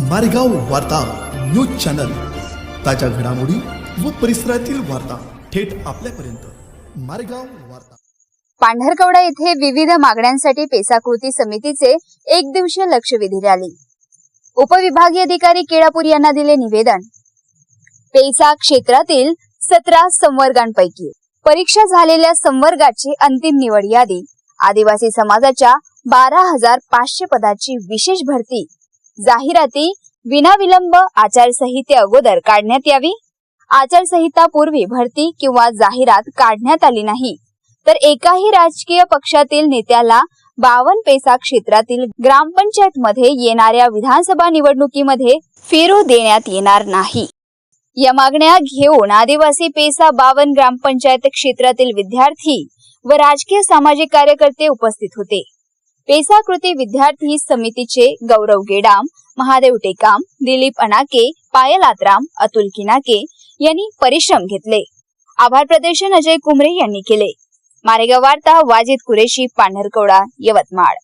मारेगाव वार्ता news channel. ताज्या घडामोडी व परिसरातील वार्ता थेट आपल्यापर्यंत. मारेगाव वार्ता. पांढरकवडा येथे विविध मागण्यांसाठी पेसाकृती समितीचे एक दिवसीय लक्षवेधी रॅली. उपविभागीय अधिकारी केळापूर यांना दिले निवेदन. पेसा क्षेत्रातील सतरा संवर्गांपैकी परीक्षा झालेल्या संवर्गाची अंतिम निवड यादी. आदिवासी समाजाच्या बारा हजार पाचशे पदाची विशेष भरती जाहिराती विनाविलंब आचारसंहिते अगोदर काढण्यात यावी. आचारसंहिता पूर्वी भरती किंवा जाहिरात काढण्यात आली नाही. तर एकाही राजकीय पक्षातील नेत्याला बावन पेसा क्षेत्रातील ग्रामपंचायत मध्ये येणाऱ्या विधानसभा निवडणुकीमध्ये फिरू देण्यात येणार नाही. या मागण्या घेऊन आदिवासी पेसा बावन ग्रामपंचायत क्षेत्रातील विद्यार्थी व राजकीय सामाजिक कार्यकर्ते उपस्थित होते. पेसा कृती विद्यार्थी समितीचे गौरव गेडाम महादेव टेकाम दिलीप अनाके पायल आत्राम अतुल किनाके यांनी परिश्रम घेतले. आभार प्रदर्शन अजय कुमरे यांनी केले. मारेगाव वार्ता वाजिद कुरेशी पांढरकवडा यवतमाळ.